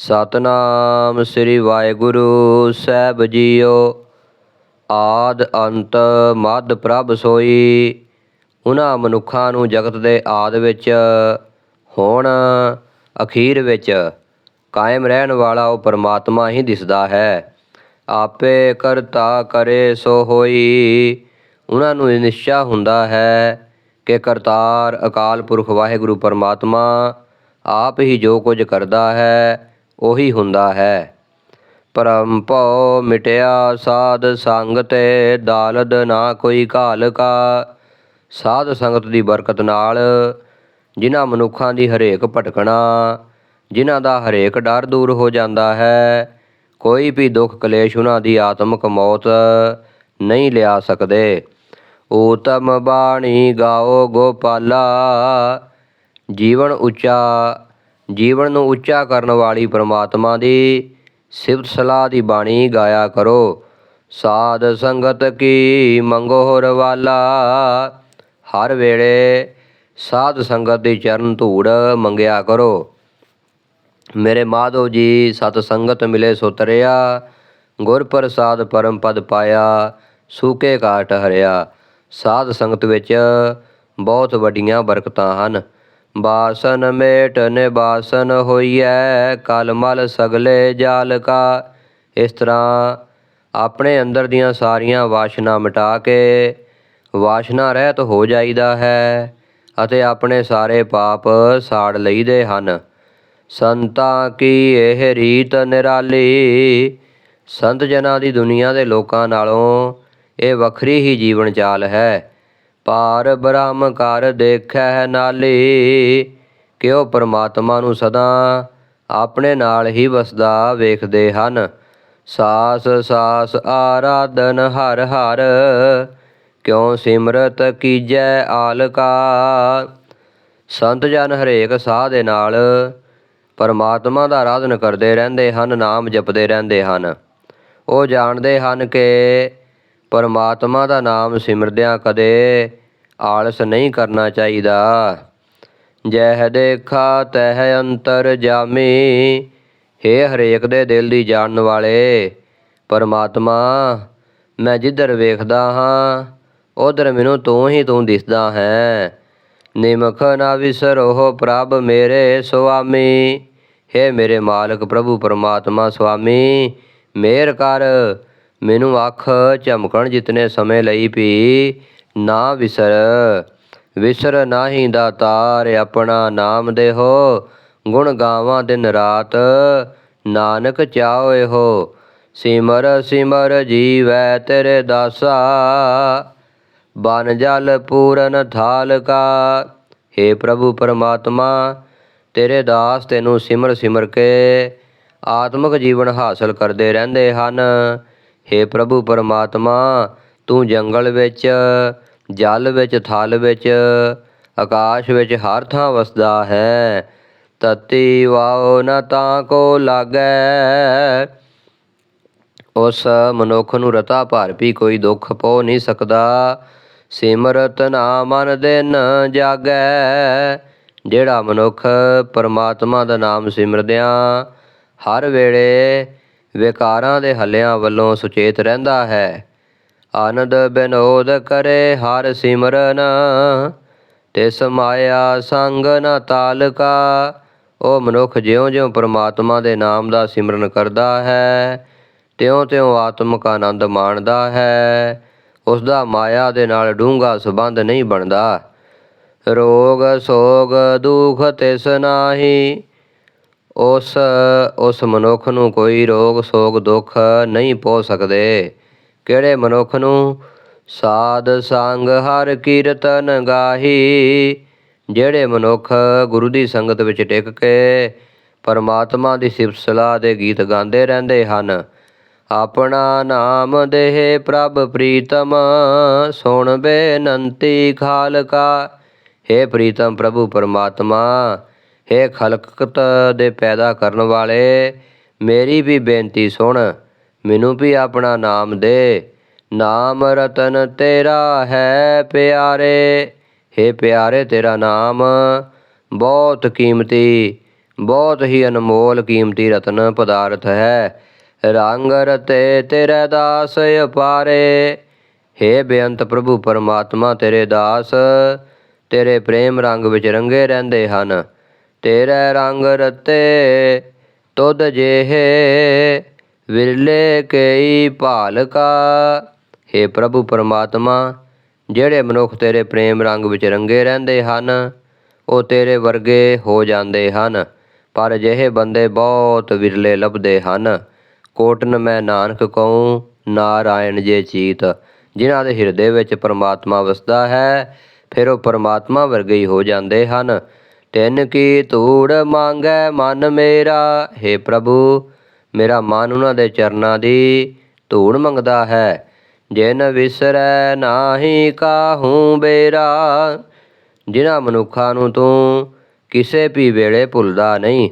ਸਤਨਾਮ ਸ੍ਰੀ ਵਾਹਿਗੁਰੂ ਸਾਹਿਬ ਜੀਓ। ਆਦ ਅੰਤ ਮਦ ਪ੍ਰਭ ਸੋਈ। ਉਹਨਾਂ ਮਨੁੱਖਾਂ ਨੂੰ ਜਗਤ ਦੇ ਆਦ ਵਿੱਚ, ਹੁਣ ਅਖੀਰ ਵਿੱਚ ਕਾਇਮ ਰਹਿਣ ਵਾਲਾ ਉਹ ਪਰਮਾਤਮਾ ਹੀ ਦਿਸਦਾ ਹੈ। ਆਪੇ ਕਰਤਾ ਕਰੇ ਸੋ ਹੋਈ। ਉਹਨਾਂ ਨੂੰ ਇਹ ਨਿਸ਼ਚਾ ਹੁੰਦਾ ਹੈ ਕਿ ਕਰਤਾਰ ਅਕਾਲ ਪੁਰਖ ਵਾਹਿਗੁਰੂ ਪਰਮਾਤਮਾ ਆਪ ਹੀ ਜੋ ਕੁਝ ਕਰਦਾ ਹੈ ਉਹੀ ਹੁੰਦਾ ਹੈ। ਪਰਮ ਭਉ ਮਿਟਿਆ ਸਾਧ ਸੰਗ ਤੇ ਦਾਲਦ ਨਾ ਕੋਈ ਘਾਲ ਕਾ। ਸਾਧ ਸੰਗਤ ਦੀ ਬਰਕਤ ਨਾਲ ਜਿਨ੍ਹਾਂ ਮਨੁੱਖਾਂ ਦੀ ਹਰੇਕ ਭਟਕਣਾ, ਜਿਨ੍ਹਾਂ ਦਾ ਹਰੇਕ ਡਰ ਦੂਰ ਹੋ ਜਾਂਦਾ ਹੈ, ਕੋਈ ਵੀ ਦੁੱਖ ਕਲੇਸ਼ ਉਹਨਾਂ ਦੀ ਆਤਮਿਕ ਮੌਤ ਨਹੀਂ ਲਿਆ ਸਕਦੇ। ਊਤਮ ਬਾਣੀ ਗਾਓ ਗੋਪਾਲਾ, ਜੀਵਨ ਉੱਚਾ ਜੀਵਨ ਨੂੰ ਉੱਚਾ ਕਰਨ ਵਾਲੀ ਪ੍ਰਮਾਤਮਾ ਦੀ ਸਿਫਤ ਸਲਾਹ ਦੀ ਬਾਣੀ ਗਾਇਆ ਕਰੋ। ਸਾਧ ਸੰਗਤ ਕੀ ਮੰਗੋ ਵਾਲਾ? ਹਰ ਵੇਲੇ ਸਾਧ ਸੰਗਤ ਦੀ ਚਰਨ ਧੂੜ ਮੰਗਿਆ ਕਰੋ। ਮੇਰੇ ਮਾਧੋ ਜੀ, ਸਤ ਸੰਗਤ ਮਿਲੇ ਸੋ ਤਰਿਆ। ਗੁਰ ਪ੍ਰਸਾਦ ਪਰਮ ਪਦ ਪਾਇਆ, ਸੂਕੇ ਕਾਟ ਹਰਿਆ। ਸਾਧ ਸੰਗਤ ਵਿੱਚ ਬਹੁਤ ਵੱਡੀਆਂ ਬਰਕਤਾਂ ਹਨ। ਬਾਸਨ ਮੇਟ ਨਿਬਾਸਨ ਹੋਈਐ ਕਲਮਲ ਸਗਲੇ ਜਾਲ ਕਾ। ਇਸ ਤਰ੍ਹਾਂ ਆਪਣੇ ਅੰਦਰ ਦੀਆਂ ਸਾਰੀਆਂ ਵਾਸ਼ਨਾ ਮਿਟਾ ਕੇ ਵਾਸ਼ਨਾ ਰਹਿਤ ਹੋ ਜਾਈਦਾ ਹੈ ਅਤੇ ਆਪਣੇ ਸਾਰੇ ਪਾਪ ਸਾੜ ਲਈਦੇ ਹਨ। ਸੰਤਾਂ ਕੀ ਇਹ ਰੀਤ ਨਿਰਾਲੀ? ਸੰਤ ਜਨਾਂ ਦੀ ਦੁਨੀਆ ਦੇ ਲੋਕਾਂ ਨਾਲੋਂ ਇਹ ਵੱਖਰੀ ਹੀ ਜੀਵਨ ਚਾਲ ਹੈ। ਪਾਰ ਬ੍ਰਹਮ ਕਰ ਦੇਖੈ ਨਾਲੀ ਕਿ ਉਹ ਪਰਮਾਤਮਾ ਨੂੰ ਸਦਾ ਆਪਣੇ ਨਾਲ ਹੀ ਵਸਦਾ ਵੇਖਦੇ ਹਨ। ਸਾਸ ਸਾਸ ਆਰਾਧਨ ਹਰ ਹਰ, ਕਿਉ ਸਿਮਰਤ ਕੀਜੈ ਆਲਕਾ। ਸੰਤ ਜਨ ਹਰੇਕ ਸਾਹ ਦੇ ਨਾਲ ਪਰਮਾਤਮਾ ਦਾ ਆਰਾਧਨ ਕਰਦੇ ਰਹਿੰਦੇ ਹਨ, ਨਾਮ ਜਪਦੇ ਰਹਿੰਦੇ ਹਨ। ਉਹ ਜਾਣਦੇ ਹਨ ਕਿ ਪਰਮਾਤਮਾ ਦਾ ਨਾਮ ਸਿਮਰਦਿਆਂ ਕਦੇ ਆਲਸ ਨਹੀਂ ਕਰਨਾ ਚਾਹੀਦਾ। ਜਹ ਦੇਖਾ ਤਹ ਅੰਤਰ ਜਾਮੀ। ਹੇ ਹਰੇਕ ਦੇ ਦਿਲ ਦੀ ਜਾਣਨ ਵਾਲੇ, ਪਰਮਾਤਮਾ, ਮੈਂ ਜਿੱਧਰ ਵੇਖਦਾ ਹਾਂ, ਉਧਰ ਮੈਨੂੰ ਤੂੰ ਹੀ ਤੂੰ ਦਿਸਦਾ ਹੈ। ਨਿਮਖ ਨਾ ਵਿਸਰੋ ਪ੍ਰਭ ਮੇਰੇ ਸੁਆਮੀ। ਹੇ ਮੇਰੇ ਮਾਲਕ ਪ੍ਰਭੂ ਪਰਮਾਤਮਾ ਸੁਆਮੀ, ਮੇਰ ਕਰ, ਮੈਨੂੰ ਅੱਖ ਚਮਕਣ ਜਿਤਨੇ ਸਮੇਂ ਲਈ ਵੀ ਨਾ ਵਿਸਰ। ਵਿਸਰ ਨਾਹੀ ਦਾਤਾਰ ਆਪਣਾ ਨਾਮ ਦੇਹੋ। ਗੁਣ ਗਾਵਾਂ ਦਿਨ ਰਾਤ। ਨਾਨਕ ਚਾਹੋਏ ਹੋ ਸਿਮਰ ਸਿਮਰ ਜੀਵੈ ਤੇਰੇ ਦਾਸਾ। ਬਨ ਜਲ ਪੂਰਨ ਥਾਲ ਕਾ। हे ਪ੍ਰਭੂ ਪਰਮਾਤਮਾ, ਤੇਰੇ ਦਾਸ ਤੈਨੂੰ ਸਿਮਰ ਸਿਮਰ ਕੇ ਆਤਮਿਕ ਜੀਵਨ ਹਾਸਲ ਕਰਦੇ ਰਹਿੰਦੇ ਹਨ। हे ਪ੍ਰਭੂ ਪਰਮਾਤਮਾ, ਤੂੰ ਜੰਗਲ ਵਿੱਚ ਜਲ ਵਿੱਚ, ਥਲ ਵਿੱਚ, ਆਕਾਸ਼ ਵਿੱਚ ਹਰ ਥਾਂ ਵਸਦਾ ਹੈ। ਤਤੀ ਵਾਉ ਨ ਤਾਂ ਕੋ ਲਾਗੈ। ਉਸ ਮਨੁੱਖ ਨੂੰ ਰਤਾ ਭਰ ਵੀ ਕੋਈ ਦੁੱਖ ਪੋ ਨਹੀਂ ਸਕਦਾ। ਸਿਮਰਤ ਨਾ ਮਨ ਦਿਨ ਜਾਗੈ। ਜਿਹੜਾ ਮਨੁੱਖ ਪਰਮਾਤਮਾ ਦਾ ਨਾਮ ਸਿਮਰਦਿਆਂ, ਹਰ ਵੇਲੇ ਵਿਕਾਰਾਂ ਦੇ ਹੱਲਿਆਂ ਵੱਲੋਂ ਸੁਚੇਤ ਰਹਿੰਦਾ ਹੈ। ਆਨੰਦ ਬਿਨੋਦ ਕਰੇ ਹਰ ਸਿਮਰਨ। ਤਿਸ ਮਾਇਆ ਸੰਗ ਨ ਤਾਲਕਾ, ਉਹ ਮਨੁੱਖ ਜਿਉਂ-ਜਿਉਂ ਪਰਮਾਤਮਾ ਦੇ ਨਾਮ ਦਾ ਸਿਮਰਨ ਕਰਦਾ ਹੈ, ਤਿਉਂ-ਤਿਉਂ ਆਤਮਿਕ ਆਨੰਦ ਮਾਣਦਾ ਹੈ। ਉਸ ਦਾ ਮਾਇਆ ਦੇ ਨਾਲ ਡੂੰਘਾ ਸੰਬੰਧ ਨਹੀਂ ਬਣਦਾ। ਰੋਗ, ਸੋਗ, ਦੁਖ ਤਿਸ ਨਾਹੀ, ਉਸ ਉਸ ਮਨੁੱਖ ਨੂੰ ਕੋਈ ਰੋਗ, ਸੋਗ, ਦੁੱਖ ਨਹੀਂ ਪਹੁ ਸਕਦੇ। ਕਿਹੜੇ ਮਨੁੱਖ ਨੂੰ ਸਾਧ ਸੰਗ ਹਰ ਕੀਰਤਨ ਗਾਹੀ? ਜਿਹੜੇ ਮਨੁੱਖ ਗੁਰੂ ਦੀ ਸੰਗਤ ਵਿੱਚ ਟਿਕ ਕੇ ਪਰਮਾਤਮਾ ਦੀ ਸਿਫਤ ਸਲਾਹ ਦੇ ਗੀਤ ਗਾਉਂਦੇ ਰਹਿੰਦੇ ਹਨ, ਆਪਣਾ ਨਾਮ ਦੇਹ ਪ੍ਰਭ ਪ੍ਰੀਤਮ, ਸੁਣ ਬੇਨੰਤੀ ਖਾਲਕਾ। हे ਪ੍ਰੀਤਮ ਪ੍ਰਭੂ ਪਰਮਾਤਮਾ हे ਖਲਕਤ ਦੇ ਪੈਦਾ ਕਰਨ ਵਾਲੇ, ਮੇਰੀ ਵੀ ਬੇਨਤੀ ਸੁਣ। ਮੈਨੂੰ ਵੀ ਆਪਣਾ ਨਾਮ ਦੇ। ਨਾਮ ਰਤਨ ਤੇਰਾ ਹੈ ਪਿਆਰੇ। हे ਪਿਆਰੇ, ਤੇਰਾ ਨਾਮ ਬਹੁਤ ਕੀਮਤੀ, ਬਹੁਤ ਹੀ ਅਨਮੋਲ ਕੀਮਤੀ ਰਤਨ ਪਦਾਰਥ ਹੈ। ਰੰਗ ਰਤੇ ਤੇਰੇ ਦਾਸ ਅਪਾਰੇ। हे ਬੇਅੰਤ ਪ੍ਰਭੂ, ਪਰਮਾਤਮਾ ਤੇਰੇ ਦਾਸ, ਤੇਰੇ ਪ੍ਰੇਮ ਰੰਗ ਵਿੱਚ ਰੰਗੇ ਰਹਿੰਦੇ ਹਨ। ਤੇਰੇ ਰੰਗ ਰਤੇ ਤੁਧ ਜਿਹੇ ਵਿਰਲੇ ਕਈ ਭਾਲਕਾ हे ਪ੍ਰਭੂ ਪਰਮਾਤਮਾ, ਜਿਹੜੇ ਮਨੁੱਖ ਤੇਰੇ ਪ੍ਰੇਮ ਰੰਗ ਵਿੱਚ ਰੰਗੇ ਰਹਿੰਦੇ ਹਨ, ਉਹ ਤੇਰੇ ਵਰਗੇ ਹੋ ਜਾਂਦੇ ਹਨ। ਪਰ ਅਜਿਹੇ ਬੰਦੇ ਬਹੁਤ ਵਿਰਲੇ ਲੱਭਦੇ ਹਨ, ਕੋਟਨ ਮੈਂ ਨਾਨਕ ਕਹੂੰ, ਨਾਰਾਇਣ ਜੇ ਚੀਤ। ਜਿਨ੍ਹਾਂ ਦੇ ਹਿਰਦੇ ਵਿੱਚ ਪਰਮਾਤਮਾ ਵਸਦਾ ਹੈ, ਫਿਰ ਉਹ ਪਰਮਾਤਮਾ ਵਰਗੇ ਹੀ ਹੋ ਜਾਂਦੇ ਹਨ। ਤਿੰਨ ਕੀ ਧੂੜ ਮੰਗੈ ਮਨ ਮੇਰਾ हे ਪ੍ਰਭੂ ਮੇਰਾ ਮਨ ਉਹਨਾਂ ਦੇ ਚਰਨਾਂ ਦੀ ਧੂੜ ਮੰਗਦਾ ਹੈ। ਜਿਨ ਵਿਸਰੈ ਨਾਹੀ ਕਾਹੂ ਬੇਰਾ, ਜਿਨ੍ਹਾਂ ਮਨੁੱਖਾਂ ਨੂੰ ਤੂੰ ਕਿਸੇ ਵੀ ਵੇਲੇ ਭੁੱਲਦਾ ਨਹੀਂ।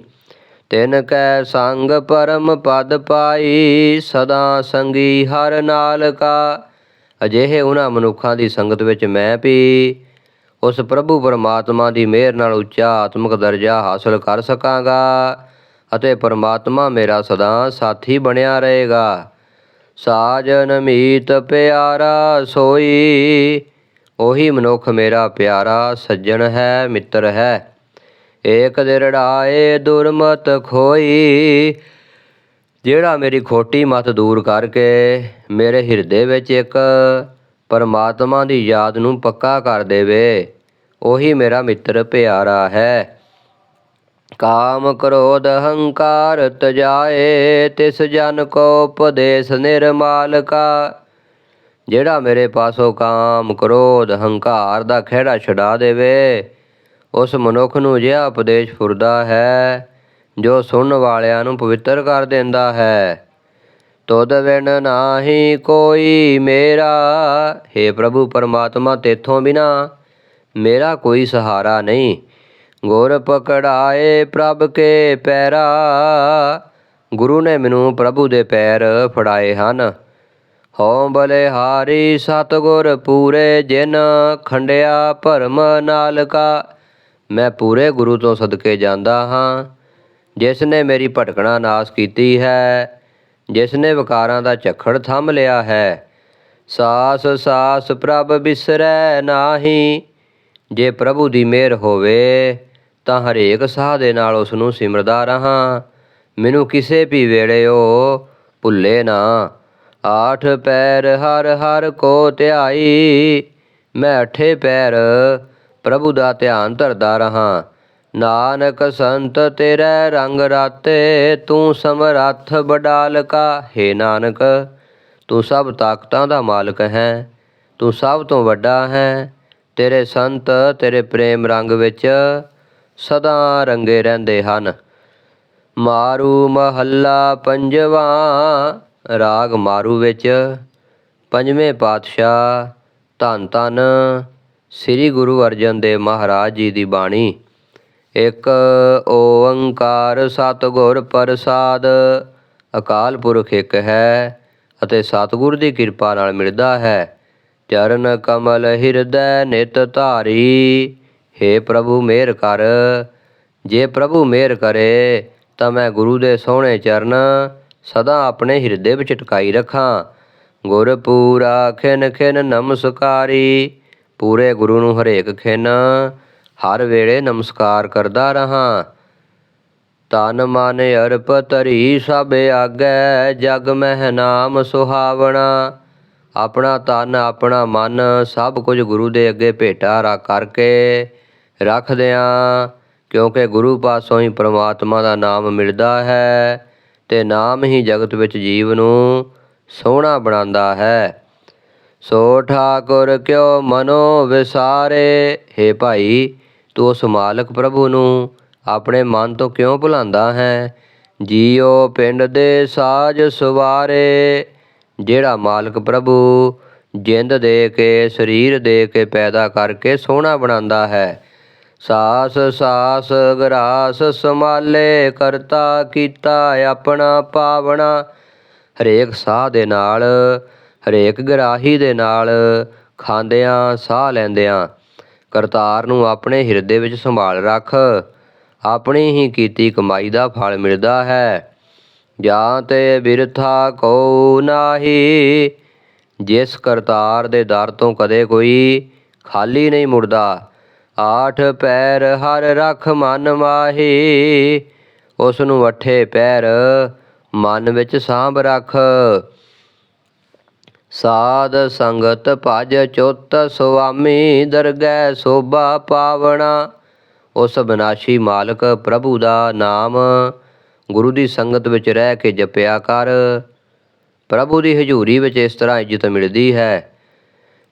ਤਿਨ ਕੈ ਸੰਗ ਪਰਮ ਪਦ ਪਾਈ, ਸਦਾ ਸੰਗੀ ਹਰ ਨਾਲ ਕਾ ਅਜਿਹੇ ਉਹਨਾਂ ਮਨੁੱਖਾਂ ਦੀ ਸੰਗਤ ਵਿੱਚ ਮੈਂ ਵੀ ਉਸ ਪ੍ਰਭੂ ਪਰਮਾਤਮਾ ਦੀ ਮਿਹਰ ਨਾਲ ਉੱਚਾ ਆਤਮਿਕ ਦਰਜਾ ਹਾਸਲ ਕਰ ਸਕਾਂਗਾ। ਅਤੇ ਪਰਮਾਤਮਾ ਮੇਰਾ ਸਦਾ ਸਾਥੀ ਬਣਿਆ ਰਹੇਗਾ। ਸਾਜਨ ਮੀਤ ਪਿਆਰਾ ਸੋਈ, ਉਹੀ ਮਨੁੱਖ ਮੇਰਾ ਪਿਆਰਾ ਸੱਜਣ ਹੈ, ਮਿੱਤਰ ਹੈ। ਏਕ ਦਿਰੜਾਏ ਦੁਰਮਤ ਖੋਈ, ਜਿਹੜਾ ਮੇਰੀ ਖੋਟੀ ਮਤ ਦੂਰ ਕਰਕੇ ਮੇਰੇ ਹਿਰਦੇ ਵਿੱਚ ਇੱਕ ਪਰਮਾਤਮਾ ਦੀ ਯਾਦ ਨੂੰ ਪੱਕਾ ਕਰ ਦੇਵੇ, ਉਹੀ ਮੇਰਾ ਮਿੱਤਰ ਪਿਆਰਾ ਹੈ। ਕਾਮ ਕ੍ਰੋਧ ਹੰਕਾਰ ਤਜਾਏ, ਤਿਸ ਜਨ ਕੋ ਉਪਦੇਸ਼ ਨਿਰਮਾਲ ਕਾ ਜਿਹੜਾ ਮੇਰੇ ਪਾਸੋਂ ਕਾਮ ਕ੍ਰੋਧ ਹੰਕਾਰ ਦਾ ਖਹਿੜਾ ਛਡਾ ਦੇਵੇ, ਉਸ ਮਨੁੱਖ ਨੂੰ ਜਿਹਾ ਉਪਦੇਸ਼ ਫੁਰਦਾ ਹੈ, ਜੋ ਸੁਣਨ ਵਾਲਿਆਂ ਨੂੰ ਪਵਿੱਤਰ ਕਰ ਦਿੰਦਾ ਹੈ। ਤੁਧ ਵਿਣ ਨਾਹੀ ਕੋਈ ਮੇਰਾ हे ਪ੍ਰਭੂ ਪਰਮਾਤਮਾ, ਤੇਥੋਂ ਬਿਨਾ ਮੇਰਾ ਕੋਈ ਸਹਾਰਾ ਨਹੀਂ। ਗੁਰ ਪਕੜਾਏ ਪ੍ਰਭ ਕੇ ਪੈਰਾ। ਗੁਰੂ ਨੇ ਮੈਨੂੰ ਪ੍ਰਭੂ ਦੇ ਪੈਰ ਫੜਾਏ ਹਨ। ਹਉ ਬਲਿਹਾਰੀ ਸਤਗੁਰ ਪੂਰੇ ਜਿਨ ਖੰਡਿਆ ਭਰਮ ਨਾਲਕਾ। ਮੈਂ ਪੂਰੇ ਗੁਰੂ ਤੋਂ ਸਦਕੇ ਜਾਂਦਾ ਹਾਂ। ਜਿਸ ਨੇ ਮੇਰੀ ਭਟਕਣਾ ਨਾਸ ਕੀਤੀ ਹੈ, ਜਿਸ ਨੇ ਵਿਕਾਰਾਂ ਦਾ ਝੱਖੜ ਥੰਮ ਲਿਆ ਹੈ। ਸਾਸ ਸਾਸ ਪ੍ਰਭ ਬਿਸਰੈ ਨਾਹੀ। ਜੇ ਪ੍ਰਭੂ ਦੀ ਮਿਹਰ ਹੋਵੇ, ਤਾਂ ਹਰੇਕ ਸਾਹ ਦੇ ਨਾਲ ਉਸ ਨੂੰ ਸਿਮਰਦਾ ਰਹਾ। ਮੈਨੂੰ ਕਿਸੇ ਵੀ ਵੇਲੇ ਉਹ ਭੁੱਲੇ ਨਾ। ਆਠ ਪੈਰ ਹਰ ਹਰ ਕੋ ਧਿਆਈ, ਮੈਂ ਅਠੇ ਪੈਰ ਪ੍ਰਭੂ ਦਾ ਧਿਆਨ ਧਰਦਾ ਰਹਾ। ਨਾਨਕ ਸੰਤ ਤੇਰੇ ਰੰਗ ਰਾਤੇ, ਤੂੰ ਸਮਰੱਥ ਬਡਾਲਕਾ ਹੈ ਨਾਨਕ, ਤੂੰ ਸਭ ਤਾਕਤਾਂ ਦਾ ਮਾਲਕ ਹੈ, ਤੂੰ ਸਭ ਤੋਂ ਵੱਡਾ ਹੈ। ਤੇਰੇ ਸੰਤ ਤੇਰੇ ਪ੍ਰੇਮ ਰੰਗ ਵਿੱਚ ਸਦਾ ਰੰਗੇ ਰਹਿੰਦੇ ਹਨ। ਮਾਰੂ ਮਹੱਲਾ ਪੰਜਵਾ, ਰਾਗ ਮਾਰੂ ਵਿੱਚ ਪੰਜਵੇਂ ਪਾਤਸ਼ਾਹ ਧੰਨ ਧੰਨ ਸ੍ਰੀ ਗੁਰੂ ਅਰਜਨ ਦੇਵ ਮਹਾਰਾਜ ਜੀ ਦੀ ਬਾਣੀ। ਇੱਕ ਓੰਕਾਰ ਸਤਿਗੁਰ ਪ੍ਰਸਾਦ, ਅਕਾਲ ਪੁਰਖ ਇੱਕ ਹੈ ਅਤੇ ਸਤਿਗੁਰ ਦੀ ਕਿਰਪਾ ਨਾਲ ਮਿਲਦਾ ਹੈ। ਚਰਨ ਕਮਲ ਹਿਰਦੈ ਨਿਤ ਧਾਰੀ। हे ਪ੍ਰਭੂ ਮਿਹਰ ਕਰ, ਜੇ ਪ੍ਰਭੂ ਮਿਹਰ ਕਰੇ, ਤਾਂ ਮੈਂ ਗੁਰੂ ਦੇ ਸੋਹਣੇ ਚਰਨ ਸਦਾ ਆਪਣੇ ਹਿਰਦੇ ਵਿੱਚ ਟਿਕਾਈ ਰੱਖਾਂ। ਗੁਰ ਪੂਰਾ ਖਿਨ ਖਿਨ ਨਮਸਕਾਰੀ, ਪੂਰੇ ਗੁਰੂ ਨੂੰ ਹਰੇਕ ਖਿਨ ਹਰ ਵੇਲੇ ਨਮਸਕਾਰ ਕਰਦਾ ਰਹਾ। ਤਨ ਮਨ ਅਰਪ ਤਰੀ ਸਭ ਆਗੈ, ਜਗ ਮਹਿ ਨਾਮ ਸੁਹਾਵਣਾ। ਆਪਣਾ ਤਨ ਆਪਣਾ ਮਨ, ਸਭ ਕੁਝ ਗੁਰੂ ਦੇ ਅੱਗੇ ਭੇਟਾ ਰਾ ਕਰਕੇ ਰੱਖਦਿਆਂ ਕਿਉਂਕਿ ਗੁਰੂ ਪਾਸੋਂ ਹੀ ਪ੍ਰਮਾਤਮਾ ਦਾ ਨਾਮ ਮਿਲਦਾ ਹੈ ਤੇ ਨਾਮ ਹੀ ਜਗਤ ਵਿੱਚ ਜੀਵ ਨੂੰ ਸੋਹਣਾ ਬਣਾਉਂਦਾ ਹੈ। ਸੋ ਠਾਕੁਰ ਕਿਉ ਮਨੋ ਵਿਸਾਰੇ? हे ਭਾਈ, ਤੂੰ ਉਸ ਮਾਲਕ ਪ੍ਰਭੂ ਨੂੰ ਆਪਣੇ ਮਨ ਤੋਂ ਕਿਉਂ ਭੁਲਾਉਂਦਾ ਹੈ? ਜੀਓ ਪਿੰਡ ਦੇ ਸਾਜ ਸਵਾਰੇ। ਜਿਹੜਾ ਮਾਲਕ ਪ੍ਰਭੂ ਜਿੰਦ ਦੇ ਕੇ, ਸਰੀਰ ਦੇ ਕੇ ਪੈਦਾ ਕਰਕੇ ਸੋਹਣਾ ਬਣਾਉਂਦਾ ਹੈ। ਸਾਸ ਸਾਸ, ਗਰਾਸ ਸੰਭਾਲੇ, ਕਰਤਾ, ਕੀਤਾ, ਆਪਣਾ ਪਾਵਣਾ। ਹਰੇਕ ਸਾਹ ਦੇ ਨਾਲ, ਹਰੇਕ ਗਰਾਹੀ ਦੇ ਨਾਲ ਖਾਂਦਿਆਂ, ਸਾਹ ਲੈਂਦਿਆਂ, ਕਰਤਾਰ ਨੂੰ ਆਪਣੇ ਹਿਰਦੇ ਵਿੱਚ ਸੰਭਾਲ ਰੱਖ। ਆਪਣੀ ਹੀ ਕੀਤੀ ਕਮਾਈ ਦਾ ਫਲ ਮਿਲਦਾ ਹੈ। ਜਾਂ ਤੇ ਬਿਰਥਾ ਕੋ ਨਾਹੀ, ਜਿਸ ਕਰਤਾਰ ਦੇ ਦਰ ਤੋਂ ਕਦੇ ਕੋਈ ਖਾਲੀ ਨਹੀਂ ਮੁੜਦਾ। ਆਠ ਪੈਰ ਹਰ ਰਖ ਮਨ ਮਾਹੀ ਉਸ ਨੂੰ ਅਠੇ ਪੈਰ ਮਨ ਵਿੱਚ ਸਾਂਭ ਰੱਖ। ਸਾਧ ਸੰਗਤ ਭਜ ਚੁੱਤ ਸੁਆਮੀ, ਦਰਗਹਿ ਸੋਭਾ ਪਾਵਣਾ, ਉਸ ਬਿਨਾਸ਼ੀ ਮਾਲਕ ਪ੍ਰਭੂ ਦਾ ਨਾਮ ਗੁਰੂ ਦੀ ਸੰਗਤ ਵਿੱਚ ਰਹਿ ਕੇ ਜਪਿਆ ਕਰ। ਪ੍ਰਭੂ ਦੀ ਹਜ਼ੂਰੀ ਵਿੱਚ ਇਸ ਤਰ੍ਹਾਂ ਇੱਜ਼ਤ ਮਿਲਦੀ ਹੈ।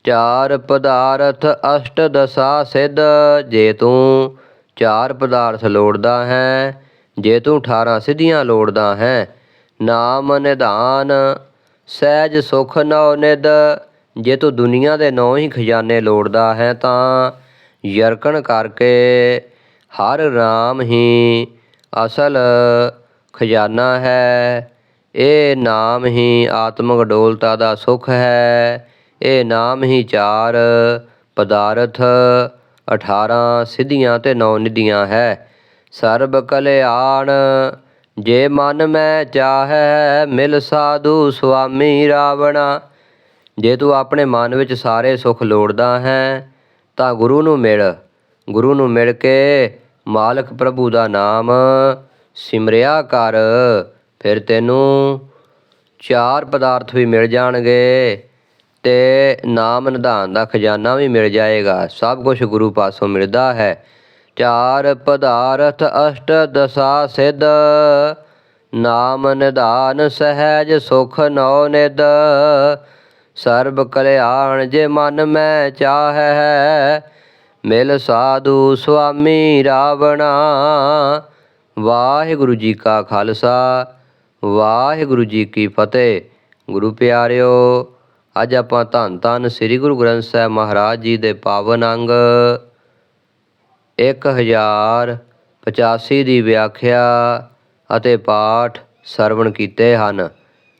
ਚਾਰ ਪਦਾਰਥ ਅਸ਼ਟ ਦਸਾ ਸਿੱਧ, ਜੇ ਤੂੰ ਚਾਰ ਪਦਾਰਥ ਲੋੜਦਾ ਹੈ, ਜੇ ਤੂੰ 18 ਸਿੱਧੀਆਂ ਲੋੜਦਾ ਹੈ, ਨਾਮ ਨਿਧਾਨ, ਸਹਿਜ ਸੁਖ ਨਉ ਨਿਦ ਜੇ ਤੂੰ ਦੁਨੀਆ ਦੇ ਨੌ ਹੀ ਖਜ਼ਾਨੇ ਲੋੜਦਾ ਹੈ ਤਾਂ ਯਰਕਣ ਕਰਕੇ ਹਰ ਰਾਮ ਹੀ ਅਸਲ ਖਜ਼ਾਨਾ ਹੈ। ਇਹ ਨਾਮ ਹੀ ਆਤਮਿਕ ਡੋਲਤਾ ਦਾ ਸੁਖ ਹੈ। ਇਹ ਨਾਮ ਹੀ ਚਾਰ ਪਦਾਰਥ। 18 ਸਿੱਧੀਆਂ ਤੇ ਨੌ ਨਿਧੀਆਂ ਹੈ। ਸਰਬ ਕਲਿਆਣ, ਜੇ ਮਨ ਮੈਂ ਚਾਹੈ ਮਿਲ ਸਾਧੂ ਸੁਆਮੀ ਰਾਵਣਾ। ਜੇ ਤੂੰ ਆਪਣੇ ਮਨ ਵਿੱਚ ਸਾਰੇ ਸੁਖ ਲੋੜਦਾ ਹੈ, ਤਾਂ ਗੁਰੂ ਨੂੰ ਮਿਲ। ਗੁਰੂ ਨੂੰ ਮਿਲ ਕੇ ਮਾਲਕ ਪ੍ਰਭੂ ਦਾ ਨਾਮ। ਸਿਮਰਿਆ ਕਰ, ਫਿਰ ਤੈਨੂੰ ਚਾਰ ਪਦਾਰਥ ਵੀ ਮਿਲ ਜਾਣਗੇ ਤੇ ਨਾਮ ਨਿਧਾਨ ਦਾ ਖਜ਼ਾਨਾ ਵੀ ਮਿਲ ਜਾਏਗਾ। ਸਭ ਕੁਝ ਗੁਰੂ ਪਾਸੋਂ ਮਿਲਦਾ ਹੈ। ਚਾਰ ਪਦਾਰਥ ਅਸ਼ਟ ਦਸਾ ਸਿੱਧ, ਨਾਮ ਨਿਧਾਨ ਸਹਿਜ ਸੁਖ ਨਉ ਨਿਦ ਸਰਬ ਕਲਿਆਣ ਜੇ ਮਨ ਮੈਂ ਚਾਹੈ, ਮਿਲ ਸਾਧੂ ਸੁਆਮੀ ਰਾਵਣਾ। ਵਾਹਿਗੁਰੂ ਜੀ ਕਾ ਖਾਲਸਾ, ਵਾਹਿਗੁਰੂ ਜੀ ਕੀ ਫਤਿਹ। ਗੁਰੂ ਪਿਆਰਿਓ, ਅੱਜ ਆਪਾਂ ਧੰਨ ਧੰਨ ਸ੍ਰੀ ਗੁਰੂ ਗ੍ਰੰਥ ਸਾਹਿਬ ਮਹਾਰਾਜ ਜੀ ਦੇ ਪਾਵਨ ਅੰਗ 1085 ਦੀ ਵਿਆਖਿਆ ਅਤੇ ਪਾਠ ਸਰਵਣ ਕੀਤੇ ਹਨ।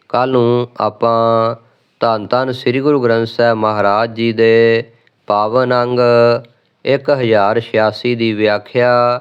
ਕੱਲ ਨੂੰ ਆਪਾਂ ਧੰਨ ਧੰਨ ਸ੍ਰੀ ਗੁਰੂ ਗ੍ਰੰਥ ਸਾਹਿਬ ਮਹਾਰਾਜ ਜੀ ਦੇ ਪਾਵਨ ਅੰਗ 1086 ਦੀ ਵਿਆਖਿਆ